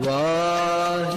What.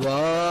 Whoa.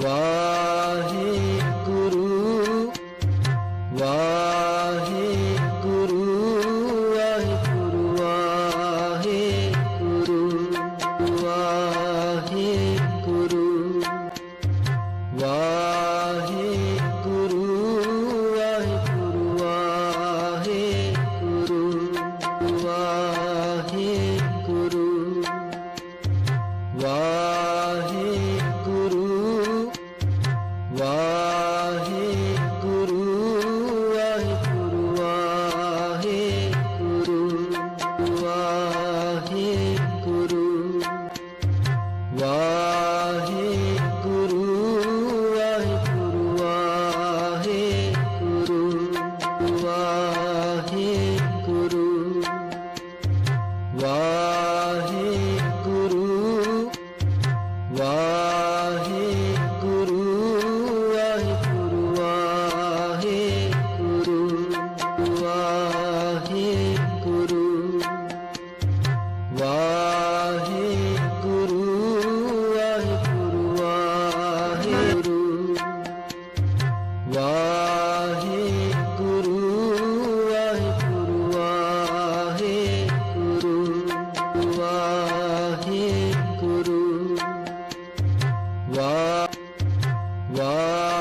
Whoa. Wow. Whoa.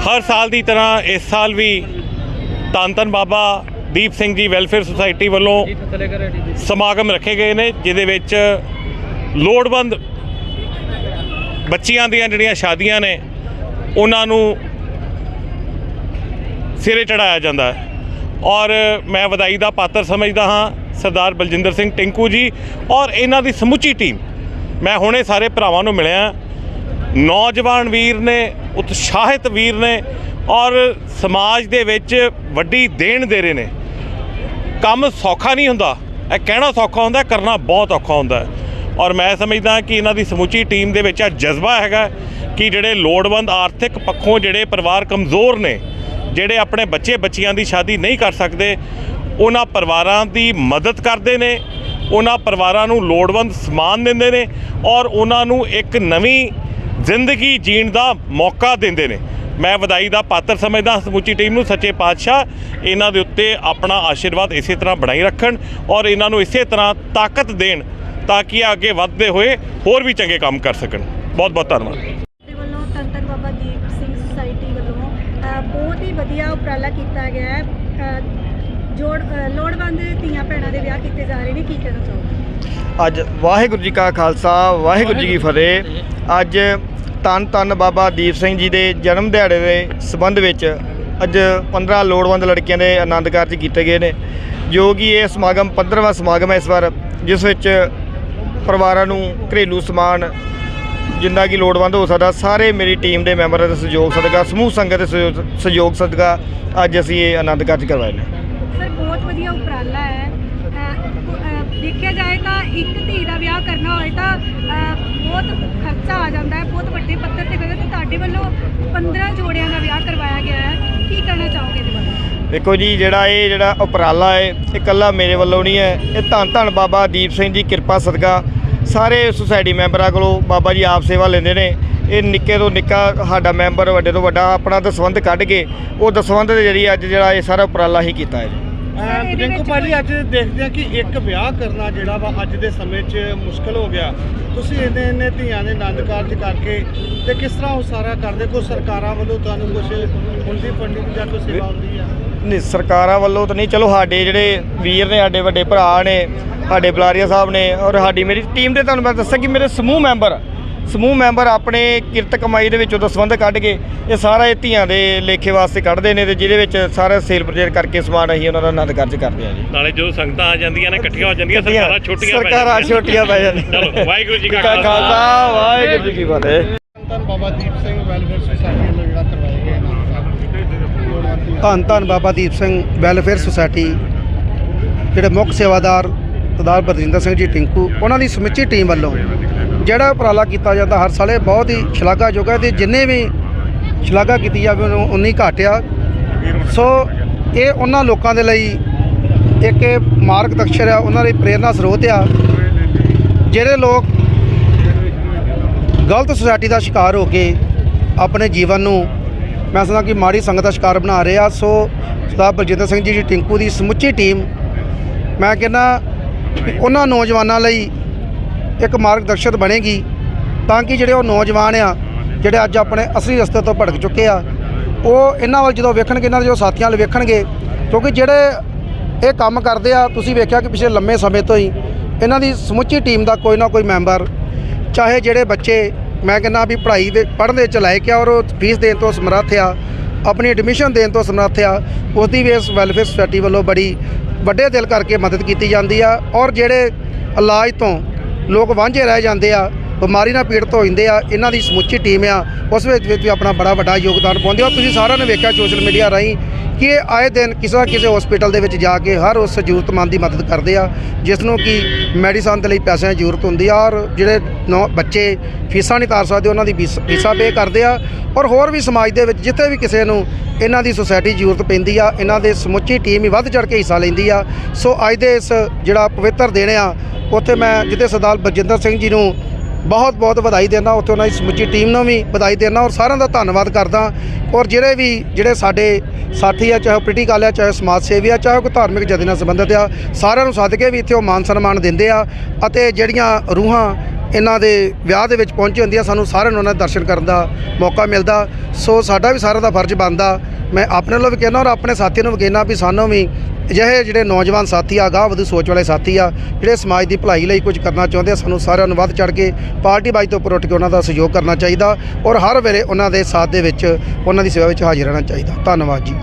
ਹਰ ਸਾਲ ਦੀ ਤਰ੍ਹਾਂ ਇਸ ਸਾਲ ਵੀ ਧੰਨ ਬਾਬਾ ਦੀਪ ਸਿੰਘ ਜੀ ਵੈਲਫੇਅਰ ਸੁਸਾਇਟੀ ਵੱਲੋਂ ਸਮਾਗਮ ਰੱਖੇ ਗਏ ਨੇ, ਜਿਹਦੇ ਵਿੱਚ ਲੋੜਵੰਦ ਬੱਚੀਆਂ ਦੀਆਂ ਜਿਹੜੀਆਂ ਸ਼ਾਦੀਆਂ ਨੇ, ਉਹਨਾਂ ਨੂੰ ਸਿਰੇ ਚੜਾਇਆ ਜਾਂਦਾ ਹੈ। ਔਰ ਮੈਂ ਵਧਾਈ ਦਾ ਪਾਤਰ ਸਮਝਦਾ ਹਾਂ, ਸਰਦਾਰ ਬਲਜਿੰਦਰ ਸਿੰਘ ਟਿੰਕੂ ਜੀ ਔਰ ਇਹਨਾਂ ਦੀ ਸਮੁੱਚੀ ਟੀਮ। ਮੈਂ ਹੁਣੇ ਸਾਰੇ ਭਰਾਵਾਂ ਨੂੰ ਮਿਲਿਆ ਨੌਜਵਾਨ ਵੀਰ ਨੇ, ਉਤਸ਼ਾਹਿਤ ਵੀਰ ਨੇ ਔਰ ਸਮਾਜ ਦੇ ਵਿੱਚ ਵੱਡੀ ਦੇਣ ਦੇ ਰਹੇ ਨੇ। ਕੰਮ ਸੌਖਾ ਨਹੀਂ ਹੁੰਦਾ। ਇਹ ਕਹਿਣਾ ਸੌਖਾ ਹੁੰਦਾ, ਕਰਨਾ ਬਹੁਤ ਔਖਾ ਹੁੰਦਾ। ਔਰ ਮੈਂ ਸਮਝਦਾ ਕਿ ਇਹਨਾਂ ਦੀ ਸਮੁੱਚੀ ਟੀਮ ਦੇ ਵਿੱਚ ਆ ਜਜ਼ਬਾ ਹੈਗਾ ਕਿ ਜਿਹੜੇ ਲੋੜਵੰਦ ਆਰਥਿਕ ਪੱਖੋਂ ਜਿਹੜੇ ਪਰਿਵਾਰ ਕਮਜ਼ੋਰ ਨੇ, ਜਿਹੜੇ ਆਪਣੇ ਬੱਚੇ ਬੱਚੀਆਂ ਦੀ ਸ਼ਾਦੀ ਨਹੀਂ ਕਰ ਸਕਦੇ, ਉਹਨਾਂ ਪਰਿਵਾਰਾਂ ਦੀ ਮਦਦ ਕਰਦੇ ਨੇ, ਉਹਨਾਂ ਪਰਿਵਾਰਾਂ ਨੂੰ ਲੋੜਵੰਦ ਸਮਾਨ ਦਿੰਦੇ ਨੇ ਔਰ ਉਹਨਾਂ ਨੂੰ ਇੱਕ ਨਵੀਂ ਜ਼ਿੰਦਗੀ ਜੀਣ ਦਾ ਮੌਕਾ ਦਿੰਦੇ ਨੇ। ਮੈਂ ਵਧਾਈ ਦਾ ਪਾਤਰ ਸਮਝਦਾ ਸਮੁੱਚੀ ਟੀਮ ਨੂੰ ਸੱਚੇ ਪਾਤਸ਼ਾਹ ਇਹਨਾਂ ਦੇ ਉੱਤੇ ਆਪਣਾ ਆਸ਼ੀਰਵਾਦ ਇਸੇ ਤਰ੍ਹਾਂ ਬਣਾਈ ਰੱਖਣ ਔਰ ਇਹਨਾਂ ਨੂੰ ਇਸੇ ਤਰ੍ਹਾਂ ਤਾਕਤ ਦੇਣ ਤਾਂ ਕਿ ਇਹ ਅੱਗੇ ਵੱਧਦੇ ਹੋਏ ਹੋਰ ਵੀ ਚੰਗੇ ਕੰਮ ਕਰ ਸਕਣ। ਬਹੁਤ ਬਹੁਤ ਧੰਨਵਾਦ। ਦੇ ਵੱਲੋਂ ਧੰਨ ਧੰਨ ਬਾਬਾ ਦੀਪ ਸਿੰਘ ਸੁਸਾਇਟੀ ਵੱਲੋਂ ਅ, ਬਹੁਤ ਹੀ ਵਧੀਆ ਉਪਰਾਲਾ ਕੀਤਾ ਗਿਆ ਹੈ। ਅ, ਜੋੜ ਅ, ਲੋੜਵੰਦ ਧੀਆਂ ਭੈਣਾਂ ਦੇ ਵਿਆਹ ਕੀਤੇ ਜਾ ਰਹੇ ਨੇ ਕੀ ਕਹਿਣਾ ਚਾਹੋਗੇ? ਅੱਜ ਵਾਹਿਗੁਰੂ ਜੀ ਕਾ ਖਾਲਸਾ ਵਾਹਿਗੁਰੂ ਜੀ ਕੀ ਫਤਿਹ। ਅੱਜ ਧੰਨ ਧੰਨ ਬਾਬਾ ਦੀਪ ਸਿੰਘ ਜੀ ਦੇ ਜਨਮ ਦਿਹਾੜੇ ਦੇ ਸਬੰਧ ਵਿੱਚ ਅੱਜ 15 ਲੋੜਵੰਦ ਲੜਕੀਆਂ ਦੇ ਆਨੰਦ ਕਾਰਜ ਕੀਤੇ ਗਏ ਨੇ, ਜੋ ਕਿ ਇਹ ਸਮਾਗਮ 15ਵਾਂ ਸਮਾਗਮ ਹੈ ਇਸ ਵਾਰ, ਜਿਸ ਵਿੱਚ ਪਰਿਵਾਰਾਂ ਨੂੰ ਘਰੇਲੂ ਸਮਾਨ ਜਿੰਨਾ ਕਿ ਲੋੜਵੰਦ ਹੋ ਸਕਦਾ, ਸਾਰੇ ਮੇਰੀ ਟੀਮ ਦੇ ਮੈਂਬਰਾਂ ਦੇ ਸਹਿਯੋਗ ਸਦਕਾ, ਸਮੂਹ ਸੰਗਤ ਦੇ ਸਹਿਯੋਗ- ਸਹਿਯੋਗ ਸਦਕਾ ਅੱਜ ਅਸੀਂ ਇਹ ਆਨੰਦ ਕਾਰਜ ਕਰਵਾਏ ਨੇ। ਸਰ, ਬਹੁਤ ਵਧੀਆ ਉਪਰਾਲਾ ਹੈ। ਦੇਖਿਆ ਜਾਏ ਤਾਂ ਇੱਕ ਧੀ ਦਾ ਵਿਆਹ ਕਰਨਾ ਹੋਏ ਤਾਂ ਬਹੁਤ ਖਰਚਾ ਆ ਜਾਂਦਾ ਹੈ, ਬਹੁਤ ਵੱਡੇ ਪੱਧਰ ਤੇ ਕਰਦੇ ਤੁਹਾਡੇ ਵੱਲੋਂ 15 ਜੋੜਿਆਂ ਦਾ ਵਿਆਹ ਕਰਵਾਇਆ ਗਿਆ ਹੈ। ਕੀ ਕਹਿਣਾ ਚਾਹੋਗੇ ਇਹਦੇ ਬਾਰੇ? ਦੇਖੋ ਜੀ, ਜਿਹੜਾ ਇਹ ਜਿਹੜਾ ਉਪਰਾਲਾ ਹੈ, ਇਹ ਇਕੱਲਾ ਮੇਰੇ ਵੱਲੋਂ ਨਹੀਂ ਹੈ। ਇਹ ਧੰਨ ਧੰਨ ਬਾਬਾ ਦੀਪ ਸਿੰਘ ਜੀ, ਕਿਰਪਾ ਸਦਕਾ। ਸਾਰੇ ਸੁਸਾਇਟੀ ਮੈਂਬਰਾਂ ਕੋਲੋਂ ਬਾਬਾ ਜੀ ਆਪ ਸੇਵਾ ਲੈਂਦੇ ਨੇ। ਇਹ ਨਿੱਕੇ ਤੋਂ ਨਿੱਕਾ ਸਾਡਾ ਮੈਂਬਰ ਵੱਡੇ ਤੋਂ ਵੱਡਾ ਆਪਣਾ ਦਸਵੰਧ ਕੱਢ ਕੇ, ਉਹ ਦਸਵੰਧ ਦੇ ਜਰੀਏ ਅੱਜ ਜਿਹੜਾ ਇਹ ਸਾਰਾ ਉਪਰਾਲਾ ਹੀ ਕੀਤਾ ਹੈ ਰਿੰਕੂ ਭਾਜੀ ਅੱਜ ਦੇਖਦੇ ਆ ਕਿ ਇੱਕ ਵਿਆਹ ਕਰਨਾ ਜਿਹੜਾ ਵਾ ਅੱਜ ਦੇ ਸਮੇਂ 'ਚ ਮੁਸ਼ਕਲ ਹੋ ਗਿਆ। ਤੁਸੀਂ ਇਹਨੇ ਇਹਨੇ ਧੀਆਂ ਦੇ ਆਨੰਦ ਕਾਰਜ ਕਰਕੇ ਤੇ ਕਿਸ ਤਰ੍ਹਾਂ ਉਹ ਸਾਰਾ ਕਰਦੇ? ਕੋਈ ਸਰਕਾਰਾਂ ਵੱਲੋਂ ਤੁਹਾਨੂੰ ਕੁਝ ਹੁੰਦੀ ਫੰਡਿੰਗ ਜਾਂ ਕੋਈ ਸੇਵਾ ਹੁੰਦੀ ਆ? ਨਹੀਂ ਸਰਕਾਰਾਂ ਵੱਲੋਂ ਤਾਂ ਨਹੀਂ। ਚਲੋ ਸਾਡੇ ਜਿਹੜੇ ਵੀਰ ਨੇ ਸਾਡੇ ਵੱਡੇ ਭਰਾ ਨੇ ਸਾਡੇ ਬਲਾਰੀਆ ਸਾਹਿਬ ਨੇ ਔਰ ਸਾਡੀ ਮੇਰੀ ਟੀਮ ਦੇ ਤੁਹਾਨੂੰ ਮੈਂ ਦੱਸਿਆ ਕਿ ਮੇਰੇ ਸਮੂਹ ਮੈਂਬਰ ਸਮੂਹ ਮੈਂਬਰ ਆਪਣੇ ਕਿਰਤ ਕਮਾਈ ਦੇ ਵਿੱਚੋਂ ਦਸਵੰਧ ਕੱਢ ਕੇ ਇਹ ਸਾਰਾ ਇਹ ਧੀਆਂ ਦੇ ਲੇਖੇ ਵਾਸਤੇ ਕੱਢਦੇ ਨੇ ਤੇ ਜਿਹਦੇ ਵਿੱਚ ਸਾਰਾ ਸੇਲ ਪ੍ਰਜੇਟ ਕਰਕੇ ਸਮਾਨ ਅਸੀਂ ਉਹਨਾਂ ਦਾ ਆਨੰਦ ਕਾਰਜ ਕਰਦੇ ਹਾਂ ਜੀ। ਨਾਲੇ ਜਦੋਂ ਸੰਗਤਾਂ ਆ ਜਾਂਦੀਆਂ ਨੇ ਇਕੱਠੀਆਂ ਹੋ ਜਾਂਦੀਆਂ ਸਰਕਾਰਾਂ ਛੋਟੀਆਂ ਪੈ ਸਰਕਾਰਾਂ ਜਾਂਦੀਆਂ। ਛੋਟੀਆਂ ਪੈ ਜਾਂਦੀਆਂ ਚਲੋ ਵਾਹਿਗੁਰੂ ਜੀ ਕਾ ਖਾਲਸਾ। ਵਾਹਿਗੁਰੂ ਜੀ ਕੀ ਫਤਿਹ। ਧੰਨ ਬਾਬਾ ਦੀਪ ਸਿੰਘ ਵੈਲਫੇਅਰ ਸੁਸਾਇਟੀ ਵੱਲੋਂ ਜਿਹੜਾ ਕਰਵਾਇਆ ਗਿਆ ਧੰਨ ਧੰਨ ਬਾਬਾ ਦੀਪ ਸਿੰਘ ਵੈਲਫੇਅਰ ਸੁਸਾਇਟੀ ਜਿਹੜੇ ਮੁੱਖ ਸੇਵਾਦਾਰ ਸਰਦਾਰ ਬਰਜਿੰਦਰ ਸਿੰਘ ਜੀ ਟਿੰਕੂ, ਉਹਨਾਂ ਦੀ ਸਮੁੱਚੀ ਟੀਮ ਵੱਲੋਂ ਜਿਹੜਾ ਉਪਰਾਲਾ ਕੀਤਾ ਜਾਂਦਾ ਹਰ ਸਾਲੇ ਬਹੁਤ ਹੀ ਸ਼ਲਾਘਾਯੋਗ ਹੈ ਤੇ ਜਿੰਨੇ ਵੀ ਸ਼ਲਾਘਾ ਕੀਤੀ ਜਾਵੇ ਉਹਨੂੰ ਉਨੀ ਘੱਟ ਆ। ਸੋ ਇਹ ਉਹਨਾਂ ਲੋਕਾਂ ਦੇ ਲਈ ਇੱਕ ਇਹ ਮਾਰਗਦਰਸ਼ਕ ਆ, ਉਹਨਾਂ ਲਈ ਪ੍ਰੇਰਨਾ ਸਰੋਤ ਆ, ਜਿਹੜੇ ਲੋਕ ਗਲਤ ਸੁਸਾਇਟੀ ਦਾ ਸ਼ਿਕਾਰ ਹੋ ਕੇ ਆਪਣੇ ਜੀਵਨ ਨੂੰ ਮੈਂ ਸਮਝਦਾ ਕਿ ਮਾੜੀ ਸੰਗਤ ਦਾ ਸ਼ਿਕਾਰ ਬਣਾ ਰਹੇ ਆ। ਸੋ ਸਰਦਾਰ ਬਲਜਿੰਦਰ ਸਿੰਘ ਜੀ ਦੀ ਟਿੰਕੂ ਦੀ ਸਮੁੱਚੀ ਟੀਮ, ਮੈਂ ਕਹਿੰਦਾ ਉਹਨਾਂ ਨੌਜਵਾਨਾਂ ਲਈ ਇੱਕ ਮਾਰਗਦਰਸ਼ਕ ਬਣੇਗੀ ਤਾਂ ਕਿ ਜਿਹੜੇ ਉਹ ਨੌਜਵਾਨ ਆ, ਜਿਹੜੇ ਅੱਜ ਆਪਣੇ ਅਸਲੀ ਰਸਤੇ ਤੋਂ ਭਟਕ ਚੁੱਕੇ ਆ, ਉਹ ਇਹਨਾਂ ਵੱਲ ਜਦੋਂ ਵੇਖਣਗੇ, ਇਹਨਾਂ ਦੇ ਜੋ ਸਾਥੀਆਂ ਵੱਲ ਵੇਖਣਗੇ, ਕਿਉਂਕਿ ਜਿਹੜੇ ਇਹ ਕੰਮ ਕਰਦੇ ਆ, ਤੁਸੀਂ ਵੇਖਿਆ ਕਿ ਪਿਛਲੇ ਲੰਮੇ ਸਮੇਂ ਤੋਂ ਹੀ ਇਹਨਾਂ ਦੀ ਸਮੁੱਚੀ ਟੀਮ ਦਾ ਕੋਈ ਨਾ ਕੋਈ ਮੈਂਬਰ, ਚਾਹੇ ਜਿਹੜੇ ਬੱਚੇ, ਮੈਂ ਕਹਿੰਦਾ ਵੀ ਪੜ੍ਹਾਈ ਦੇ, ਪੜ੍ਹਨ ਦੇ ਚ ਲਾਇਕ ਆ ਔਰ ਉਹ ਫੀਸ ਦੇਣ ਤੋਂ ਸਮਰੱਥ ਆ, ਆਪਣੀ ਐਡਮਿਸ਼ਨ ਦੇਣ ਤੋਂ ਸਮਰੱਥ ਆ, ਉਸ ਦੀ ਵੀ ਇਸ ਵੈਲਫੇਅਰ ਸੁਸਾਇਟੀ ਵੱਲੋਂ ਬੜੀ ਵੱਡੇ ਦਿਲ ਕਰਕੇ ਮਦਦ ਕੀਤੀ ਜਾਂਦੀ ਆ ਔਰ ਜਿਹੜੇ ਇਲਾਜ ਤੋਂ ਲੋਕ ਵਾਂਝੇ ਰਹਿ ਜਾਂਦੇ ਆ ਬਿਮਾਰੀ ਨਾਲ ਪੀੜਤ ਹੋ ਜਾਂਦੇ ਆ, ਇਹਨਾਂ ਦੀ ਸਮੁੱਚੀ ਟੀਮ ਆ, ਉਸ ਵਿੱਚ ਵੀ ਆਪਣਾ ਬੜਾ ਵੱਡਾ ਯੋਗਦਾਨ ਪਾਉਂਦੇ ਆ ਤੁਸੀਂ ਸਾਰਿਆਂ ਨੇ ਵੇਖਿਆ ਸੋਸ਼ਲ ਮੀਡੀਆ ਰਾਹੀਂ ਕਿ ਇਹ ਆਏ ਦਿਨ ਕਿਸੇ ਨਾ ਕਿਸੇ ਹਸਪੀਟਲ ਦੇ ਵਿੱਚ ਜਾ ਕੇ ਹਰ ਉਸ ਜ਼ਰੂਰਤਮੰਦ ਦੀ ਮਦਦ ਕਰਦੇ ਆ ਜਿਸ ਨੂੰ ਕਿ ਮੈਡੀਸਨ ਦੇ ਲਈ ਪੈਸਿਆਂ ਦੀ ਜ਼ਰੂਰਤ ਹੁੰਦੀ ਆ ਔਰ ਜਿਹੜੇ ਨੌ ਬੱਚੇ ਫੀਸਾਂ ਨਹੀਂ ਤਾਰ ਸਕਦੇ, ਉਹਨਾਂ ਦੀ ਫੀਸ- ਫੀਸਾਂ ਪੇ ਕਰਦੇ ਆ। ਔਰ ਹੋਰ ਵੀ ਸਮਾਜ ਦੇ ਵਿੱਚ ਜਿੱਥੇ ਵੀ ਕਿਸੇ ਨੂੰ ਇਹਨਾਂ ਦੀ ਸੁਸਾਇਟੀ ਜ਼ਰੂਰਤ ਪੈਂਦੀ ਆ, ਇਹਨਾਂ ਦੇ ਸਮੁੱਚੀ ਟੀਮ ਹੀ ਵੱਧ ਚੜ ਕੇ ਹਿੱਸਾ ਲੈਂਦੀ ਆ। ਸੋ ਅੱਜ ਦੇ ਇਸ ਜਿਹੜਾ ਪਵਿੱਤਰ ਦਿਨ ਆ, ਉੱਥੇ ਮੈਂ ਜਿੱਥੇ ਸਰਦਾਰ ਬਲਜਿੰਦਰ ਸਿੰਘ ਜੀ ਨੂੰ ਬਹੁਤ ਬਹੁਤ ਵਧਾਈ ਦਿੰਦਾ, ਉੱਥੇ ਉਹਨਾਂ ਦੀ ਸਮੁੱਚੀ ਟੀਮ ਨੂੰ ਵੀ ਵਧਾਈ ਦਿੰਦਾ ਔਰ ਸਾਰਿਆਂ ਦਾ ਧੰਨਵਾਦ ਕਰਦਾ। ਔਰ ਜਿਹੜੇ ਵੀ, ਜਿਹੜੇ ਸਾਡੇ ਸਾਥੀ ਆ, ਚਾਹੇ ਪੋਲੀਟੀਕਲ ਆ, ਚਾਹੇ ਸਮਾਜ ਸੇਵੀ ਆ, ਚਾਹੇ ਕੋਈ ਧਾਰਮਿਕ ਜਥੇ ਨਾਲ ਸੰਬੰਧਿਤ ਆ, ਸਾਰਿਆਂ ਨੂੰ ਸੱਦ ਕੇ ਵੀ ਇੱਥੇ ਉਹ ਮਾਨ ਸਨਮਾਨ ਦਿੰਦੇ ਆ ਅਤੇ ਜਿਹੜੀਆਂ ਰੂਹਾਂ ਇਹਨਾਂ ਦੇ ਵਿਆਹ ਦੇ ਵਿੱਚ ਪਹੁੰਚੀ ਹੁੰਦੀਆਂ, ਸਾਨੂੰ ਸਾਰਿਆਂ ਨੂੰ ਉਹਨਾਂ ਦੇ ਦਰਸ਼ਨ ਕਰਨ ਦਾ ਮੌਕਾ ਮਿਲਦਾ। ਸੋ ਸਾਡਾ ਵੀ ਸਾਰਿਆਂ ਦਾ ਫਰਜ਼ ਬਣਦਾ। ਮੈਂ ਆਪਣੇ ਵੱਲੋਂ ਵੀ ਕਹਿੰਦਾ ਔਰ ਆਪਣੇ ਸਾਥੀਆਂ ਨੂੰ ਵੀ ਕਹਿੰਦਾ ਵੀ ਸਾਨੂੰ ਵੀ ਅਜਿਹੇ ਜਿਹੜੇ ਨੌਜਵਾਨ ਸਾਥੀ ਆ ਗਾਹ ਵਧੂ ਸੋਚ ਵਾਲੇ ਸਾਥੀ ਆ, ਜਿਹੜੇ ਸਮਾਜ ਦੀ ਭਲਾਈ ਲਈ ਕੁਝ ਕਰਨਾ ਚਾਹੁੰਦੇ ਆ, ਸਾਨੂੰ ਸਾਰਿਆਂ ਨੂੰ ਵੱਧ ਚੜ ਕੇ ਪਾਰਟੀ ਬਾਈ ਤੋਂ ਉੱਪਰ ਉੱਠ ਕੇ ਉਹਨਾਂ ਦਾ ਸਹਿਯੋਗ ਕਰਨਾ ਚਾਹੀਦਾ ਔਰ ਹਰ ਵੇਲੇ ਉਹਨਾਂ ਦੇ ਸਾਥ ਦੇ ਵਿੱਚ ਉਹਨਾਂ ਦੀ ਸੇਵਾ ਵਿੱਚ ਹਾਜ਼ਰ ਰਹਿਣਾ ਚਾਹੀਦਾ। ਧੰਨਵਾਦ ਜੀ।